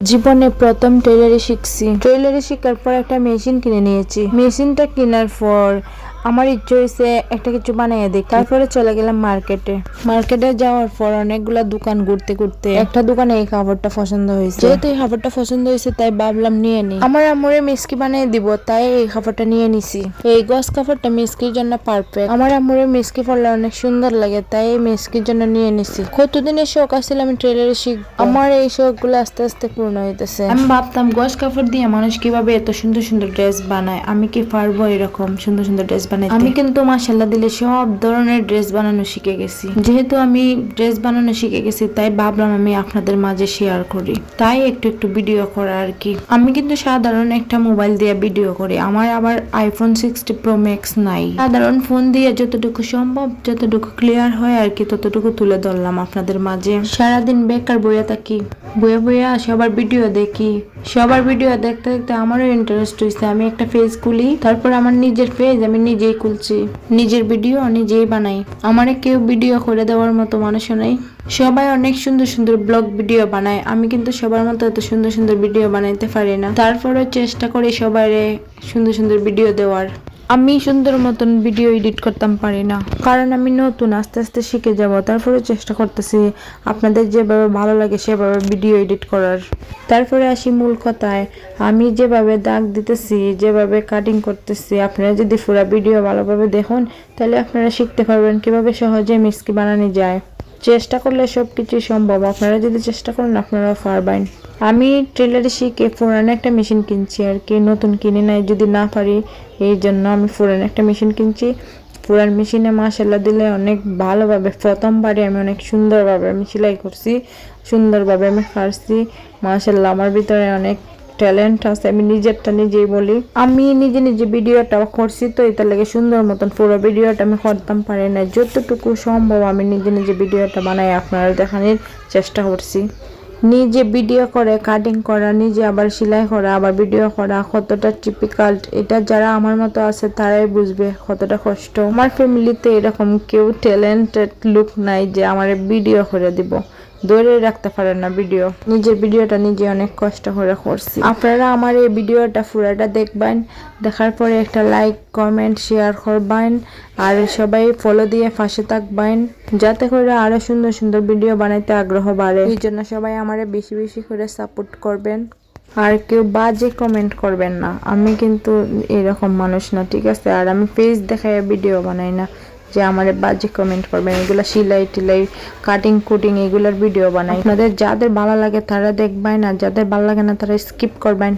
জীবনে প্রথম টেলারি শিখছি। টেলারি শিখার পর একটা মেশিন কিনে নিয়েছি। মেশিনটা কেনার পর আমার ইচ্ছে হয়েছে একটা কিছু বানিয়ে দেখি। তারপরে চলে গেলাম মার্কেটে। মার্কেটে যাওয়ার পর অনেকগুলা দোকান ঘুরতে ঘুরতে একটা দোকানে এই কাপড়টা পছন্দ হয়েছে। যেহেতু এই কাপড়টা পছন্দ হয়েছে তাই ভাবলাম নিয়ে নি আমার আমরে মিসকি বানিয়ে দিব তাই এই কাপড়টা নিয়ে নিছি। এই গস কাপড়টা মিসকির জন্য পারফেক্ট আমার আমরে মিসকি পড়লে অনেক সুন্দর লাগে তাই এই মিসকির জন্য নিয়ে নিছি। কতদিনের শখ আসছিল আমি ট্রেলারে শিখ আমার এই শখগুলো আস্তে আস্তে পূর্ণ হইতেছে। আমি ভাবতাম গস কাপড় দিয়ে মানুষ কীভাবে এত সুন্দর সুন্দর ড্রেস বানায়? আমি কি পারব এরকম সুন্দর সুন্দর ড্রেস বানাই আমি কিন্তু মাসাল্লাহ দিলে সব ধরনের ড্রেস বানানো শিখে গেছি। যেহেতু আমি ড্রেস বানানো শিখে গেছি, তাই ভাবলাম আমি আপনাদের মাঝে শেয়ার করি। তাই একটু একটু ভিডিও করা আর কি। আমি কিন্তু সাধারণ একটা মোবাইল দিয়ে ভিডিও করি। আমার আবার আইফোন সিক্সটি প্রো ম্যাক্স নাই। সাধারণ ফোন দিয়ে যতটুকু সম্ভব, যতটুকু ক্লিয়ার হয় আর কি, ততটুকু তুলে ধরলাম আপনাদের মাঝে। সারাদিন বেকার বইয়া থাকি। বইয়া বইয়া সবার ভিডিও দেখি। সবার ভিডিও দেখতে দেখতে আমারও ইন্টারেস্ট হয়েছে আমি একটা পেজ খুলি, তারপর আমার নিজের পেজ আমি নিজেই খুলছি। নিজের ভিডিও নিজেই বানাই। আমার কেউ ভিডিও করে দেওয়ার মতো মানুষও নাই। সবাই অনেক সুন্দর সুন্দর ব্লগ ভিডিও বানায়। আমি কিন্তু সবার মতো এত সুন্দর সুন্দর ভিডিও বানাইতে পারি না। তারপরেও চেষ্টা করি সবাই সুন্দর সুন্দর ভিডিও দেওয়ার। আমি সুন্দর মতন ভিডিও এডিট করতাম পারি না। কারণ আমি নতুন, আস্তে আস্তে শিখে যাব তারপরে চেষ্টা করতেছি আপনাদের যেভাবে ভালো লাগে সেভাবে ভিডিও এডিট করার। তারপরে আসি মূল কথায়, আমি যেভাবে দাগ দিতেছি, যেভাবে কাটিং করতেছি, আপনারা যদি পুরো ভিডিও ভালোভাবে দেখুন, তাহলে আপনারা শিখতে পারবেন কীভাবে সহজে মিস্কি বানানো যায়। চেষ্টা করলে সব কিছুই সম্ভব। আপনারা যদি চেষ্টা করেন আপনারা পারবেন আমি ট্রেলারে শিখে পুরানো একটা মেশিন কিনছি আর কি, নতুন কিনে নাই, যদি না পারি, এই জন্য আমি পুরানো একটা মেশিন কিনছি। ফোরান মেশিনে মাসাল্লাহ দিলে অনেক ভালোভাবে প্রথমবারে আমি অনেক সুন্দরভাবে আমি সেলাই করছি, সুন্দরভাবে আমি কাটছি মাসাল্লাহ আমার ভিতরে অনেক ট্যালেন্ট আছে, আমি নিজেরটা নিজেই বলি। আমি নিজে নিজে ভিডিওটা করছি, তো এটা লাগে সুন্দর মতন পুরো ভিডিওটা আমি করতাম পারি না যতটুকু সম্ভব আমি নিজে নিজে ভিডিওটা বানাই, আপনারা দেখানোর চেষ্টা করছি। নিজে ভিডিও করে কাটিং করা, নিজে আবার সেলাই করা, আবার ভিডিও করা, কতটা টিপিক্যাল এটা যারা আমার মতো আছে তারাই বুঝবে কতটা কষ্ট। আমার ফ্যামিলিতে এরকম কেউ ট্যালেন্টেড লুক নাই যে আমার ভিডিও করে দিব। ধরে রাখতে পারেন না ভিডিও নিজের ভিডিওটা নিজে অনেক কষ্ট করে করছি। আপনারা আমার এই ভিডিওটা পুরাটা দেখবেন। দেখার পরে একটা লাইক কমেন্ট শেয়ার করবেন। আর সবাই ফলো দিয়ে পাশে থাকবেন। যাতে করে আরও সুন্দর সুন্দর ভিডিও বানাইতে আগ্রহ বাড়ে। এই জন্য সবাই আমারে বেশি বেশি করে সাপোর্ট করবেন। আর কেউ বাজে কমেন্ট করবেন না। আমি কিন্তু এরকম মানুষ না, ঠিক আছে? আর আমি ফেস দেখায় ভিডিও বানাই না। যে আমার বাজে কমেন্ট করবেন, এগুলো সিলাই টিলাই কাটিং কুটিং এগুলোর ভিডিও বানাই। আপনাদের যাদের ভালো লাগে তারা দেখবেন, আর যাদের ভালো লাগে না তারা স্কিপ করবেন।